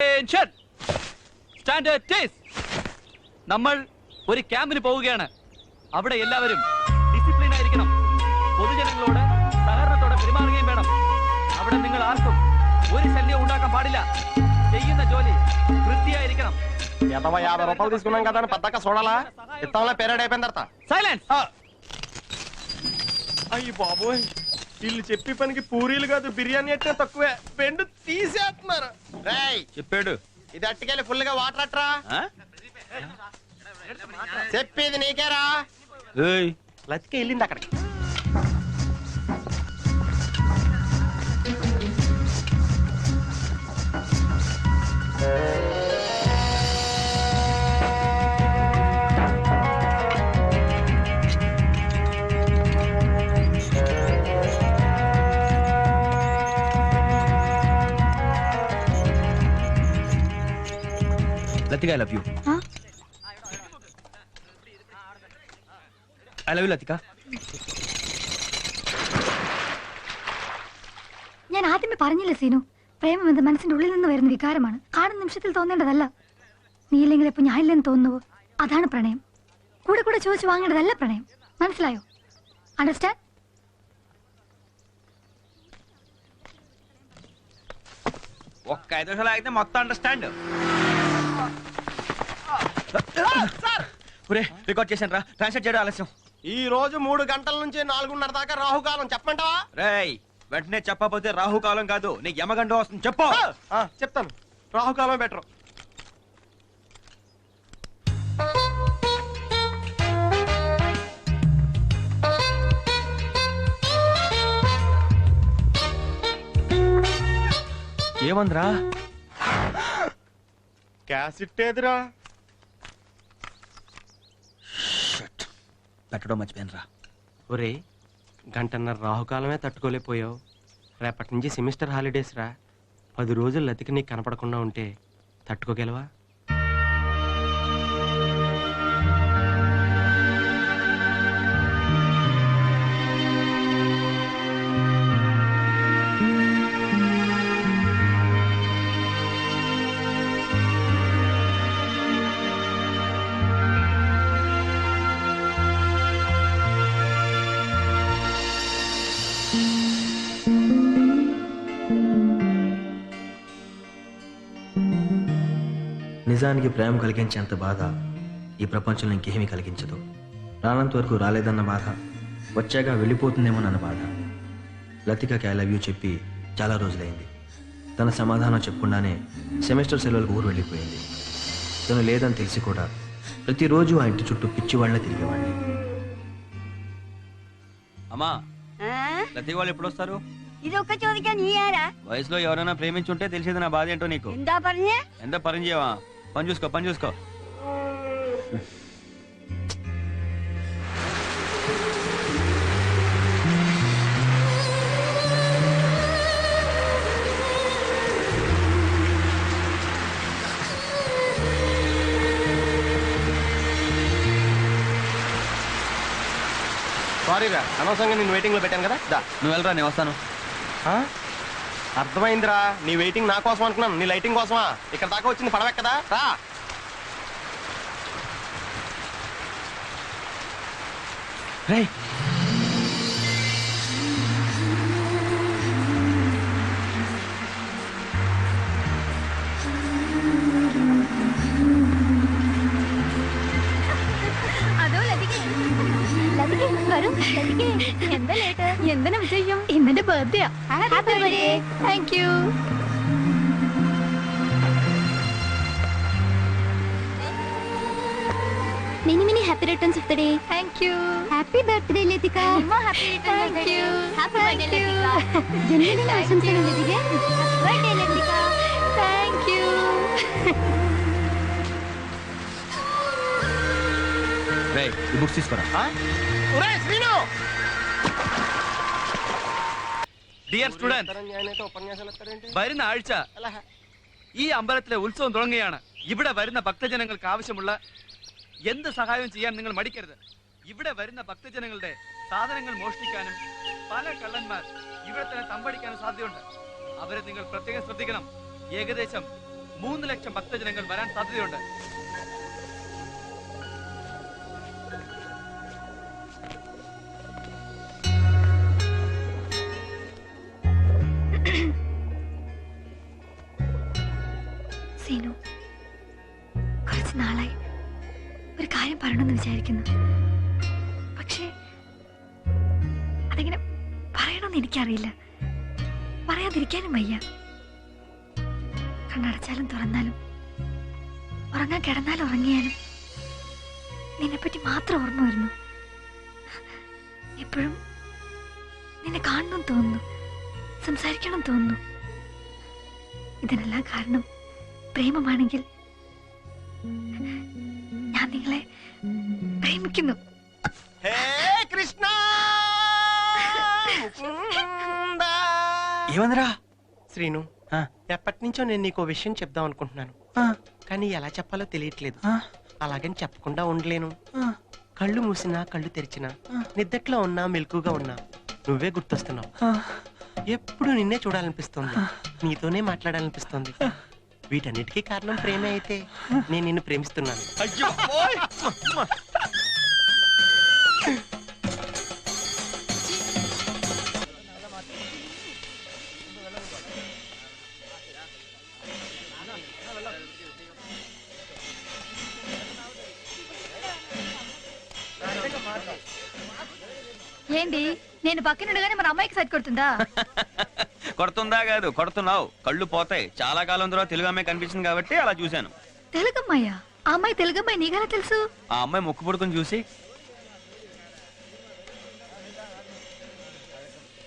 Attention! Standard test. നമ്മൾ ഒരു ക്യാമ്പിന് പോവുകയാണ് അവിടെ എല്ലാവരും ഡിസിപ്ലിൻ ആയിരിക്കണം പൊതുജനങ്ങളോട് സഹകരണത്തോടെ പെരുമാറുകയും വേണം അവിടെ നിങ്ങൾ ആർക്കും ഒരു ശല്യം ഉണ്ടാക്കാൻ പാടില്ല ചെയ്യുന്ന ജോലി വൃത്തിയായിരിക്കണം ఎదవ యాభై రూపాయలు తీసుకున్నాం కదా అని పద్దాక చూడాలా ఇత్తంలో పేరాడు అయిపోయిన తర్వాత సైలెన్స్ అయ్యి బాబోయ్ వీళ్ళు చెప్పి పనికి పూరీలు కాదు బిర్యానీ అంటే తక్కువే. బెండు తీసేస్తున్నారు. రేయ్ చెప్పాడు. ఇది అట్టుకెళ్ళి ఫుల్గా వాటర్ అట్రా? చెప్పేది నీకేరా? లతిక వెళ్ళింది అక్కడికి. Latika I love you I love you Latika ഞാൻ ആദ്യമേ പറഞ്ഞില്ലേ സീനു പ്രേമം എന്നത് മനസ്സിന്റെ ഉള്ളിൽ നിന്ന് വരുന്ന വികാരമാണ് കാണുന്ന നിമിഷത്തിൽ തോന്നേണ്ടതല്ല നീ ഇല്ലെങ്കിൽ ഇപ്പൊ ഞാനില്ലെന്ന് തോന്നുന്നുവോ അതാണ് പ്രണയം കൂടെ കൂടെ ചോദിച്ചു വാങ്ങേണ്ടതല്ല പ്രണയം മനസ്സിലായോ അണ്ടർസ്റ്റാൻഡ് ఒక్క ఐదు నిమిషాలు అయితే మొత్తం అండర్స్టాండ్ ఒరే రికార్డ్ చేశాను రా ట్రాన్స్లేట్ చేయడం ఆలస్యం. ఈ రోజు మూడు గంటల నుంచి నాలుగున్నర దాకా రాహుకాలం. చెప్పమంటావా? రేయ్ వెంటనే చెప్పకపోతే రాహుకాలం కాదు. నీకు యమగండం వస్తుంది. చెప్పు. ఆ, చెప్తాను. రాహుకాలం బెటర్. ఏమందిరా? క్యాసిట్ ఏదిరా? పెట్టడం మర్చిపోయాను రా ఒరే గంటన్నర రాహుకాలమే తట్టుకోలేకపోయావు. రేపటి నుంచి సెమిస్టర్ హాలిడేస్ రా పది రోజులు లతికి నీకు కనపడకుండా ఉంటే తట్టుకోగలవా? నిజానికి ప్రేమ కలిగించేంత బాధ ఈ ప్రపంచంలో ఇంకేమీ కలిగించదు. రానంత వరకు రాలేదన్న బాధ వచ్చాక వెళ్ళిపోతుందేమోనన్న బాధ. లతికకి ఐ లవ్ యూ చెప్పి చాలా రోజులైంది. తన సమాధానం చెప్పకుండానే సెమిస్టర్ సెలవులకు ఊరు వెళ్ళిపోయింది. తను లేదని తెలిసి కూడా ప్రతిరోజు ఆ ఇంటి చుట్టూ పిచ్చివాళ్ళ తిరిగేవాడిని. అమ్మా లతి వాళ్ళు ఎప్పుడు వస్తారు? ఇది నీయారా వయసులో ఎవరైనా ప్రేమించుంటే తెలిసేది నా బాధ ఏంటో నీకు? ఎంత పరిచయం? ఎంత పని చూసుకో పని చూసుకో. సారీ రా అనవసరంగా నేను వెయిటింగ్లో పెట్టాను కదా. దా. నువ్వు వెళ్ళరా నేను వస్తాను. ఆ? అర్థమైందిరా. నీ వెయిటింగ్ నా కోసం అనుకున్నాను. నీ లైటింగ్ కోసమా? ఇక్కడ దాకా వచ్చింది పడవెక్కదా రా. రేయ్ birthday. Happy, Happy birthday. birthday. Thank you. many many happy returns of the day. Thank you. Happy birthday, Letika. Amma, happy returns Thank you. Happy Thank birthday, you. Letika. జన్మదిన ఆశంసలు Letika. Happy birthday, Letika. Thank you. రేయ్ ఈ books తీసుకురా ఒరే Srinu dear student വരുന്ന ആഴ്ച ഈ അമ്പലത്തിലെ ഉത്സവം തുടങ്ങുകയാണ്. ഇവിടെ വരുന്ന ഭക്തജനങ്ങൾക്ക് ആവശ്യമുള്ള എന്ത് സഹായവും ചെയ്യാൻ നിങ്ങൾ മടിക്കരുത്. ഇവിടെ വരുന്ന ഭക്തജനങ്ങളുടെ സാധനങ്ങൾ മോഷ്ടിക്കാനും പല കള്ളന്മാർ ഇവിടെ തന്നെ തമ്പടിക്കാനും സാധ്യതയുണ്ട്. അവരെ നിങ്ങൾ പ്രത്യേകം ശ്രദ്ധിക്കണം. ഏകദേശം മൂന്ന് ലക്ഷം ഭക്തജനങ്ങൾ വരാൻ സാധ്യതയുണ്ട്. പറയണമെന്ന് എനിക്കറിയില്ല. പറയാതിരിക്കാനും വയ്യ. കണ്ണടച്ചാലും തുറന്നാലും ഉറങ്ങാൻ കിടന്നാലും ഉറങ്ങിയാലും നിന്നെപ്പറ്റി മാത്രം ഓർമ്മ വരുന്നു. എപ്പോഴും നിന്നെ കാണണം തോന്നുന്നു സംസാരിക്കണം തോന്നുന്നു. ഇതിനെല്ലാം കാരണം പ്രേമമാണെങ്കിൽ ഞാൻ നിങ്ങളെ പ്രേമിക്കുന്നു. ఏమందిరా? శ్రీను ఆ. ఎప్పటి నుంచో నేను నీకు ఓ విషయం చెప్దాం అనుకుంటున్నాను. ఆ, కానీ ఎలా చెప్పాలో తెలియట్లేదు. ఆ, అలాగని చెప్పకుండా ఉండలేను. ఆ. కళ్ళు మూసినా కళ్ళు తెరిచినా నిద్దట్లో ఉన్నా మెలకుగా ఉన్నా నువ్వే గుర్తొస్తున్నావు. ఆ. ఎప్పుడు నిన్నే చూడాలనిపిస్తుంది. నీతోనే మాట్లాడాలనిపిస్తుంది. వీటన్నిటికీ కారణం ప్రేమే అయితే నేను నిన్ను ప్రేమిస్తున్నాను. అయ్యో ఏంటి? నేను పక్కనుండగానే మన అమ్మాయికి సైట్ కొడుతుందా? కొడుతుందా కాదు కొడుతున్నావు. కళ్ళు పోతాయి. చాలా కాలం తర్వాత తెలుగు అమ్మాయి కనిపించింది కాబట్టి అలా చూశాను. తెలుగమ్మాయ్యా ఆ అమ్మాయి తెలుగమ్మాయి నీకెలా తెలుసు? ఆ అమ్మాయి ముక్కు పుడుకుని చూసి.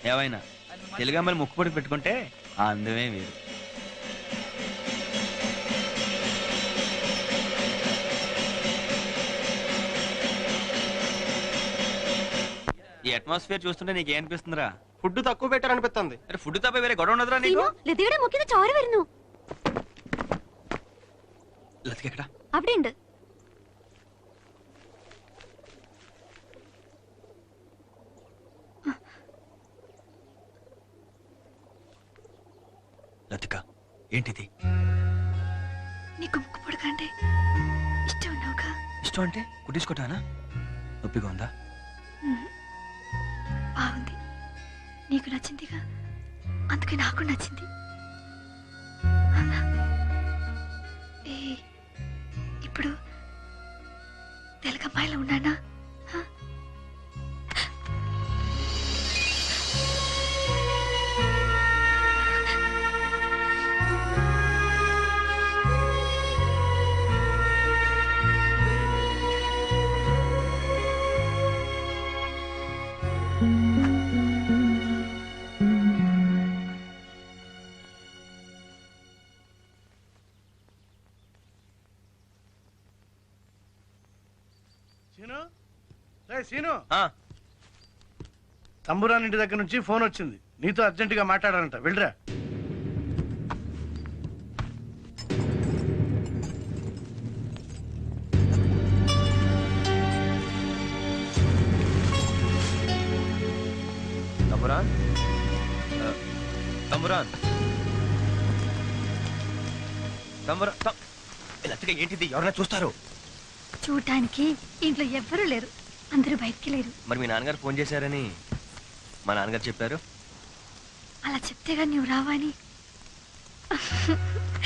ఏవైనా? తెలుగు అమ్మాయిలు ముక్కు పుడుకు పెట్టుకుంటే ఆ అందమే వేరు. ఈ అట్మాస్ఫియర్ చూస్తుంటే నీకు అనిపిస్తుందిరా ఫుడ్ తక్కువ పెట్టారనిపిస్తుంది అరే ఫుడ్ తప్ప వేరే గొడవ ఉండదురా నీకు ലതയുടെ മുക്കിന് ചോര വരുന്നു లతికెక్కడ അവിടെ ഉണ്ട് లతిక ఏంటిది నీకు ముక్కు పొడకంటే ఇష్టం ఉన్నావుగా ఇష్టం అంటే కుట్టించుకోటానా నొప్పిగా ఉందా బాగుంది నీకు నచ్చిందిగా? అందుకే నాకు నచ్చింది. సీను. తంబురాన్ ఇంటి దగ్గర నుంచి ఫోన్ వచ్చింది. నీతో అర్జెంటుగా మాట్లాడాలంట. వెళ్ళరా. తమ్మురాన్ ఆ, తమ్మురాన్ తమ్మురా తం- ఏ లతిక ఏంటిది? ఎవరైనా చూస్తారు? చూడటానికి ఇంట్లో ఎవ్వరూ లేరు. అందరూ బయటికి లేరు. మరి మీ నాన్నగారు ఫోన్ చేశారని మా నాన్నగారు చెప్పారు? అలా చెప్తే కానీ నువ్వు రావా అని?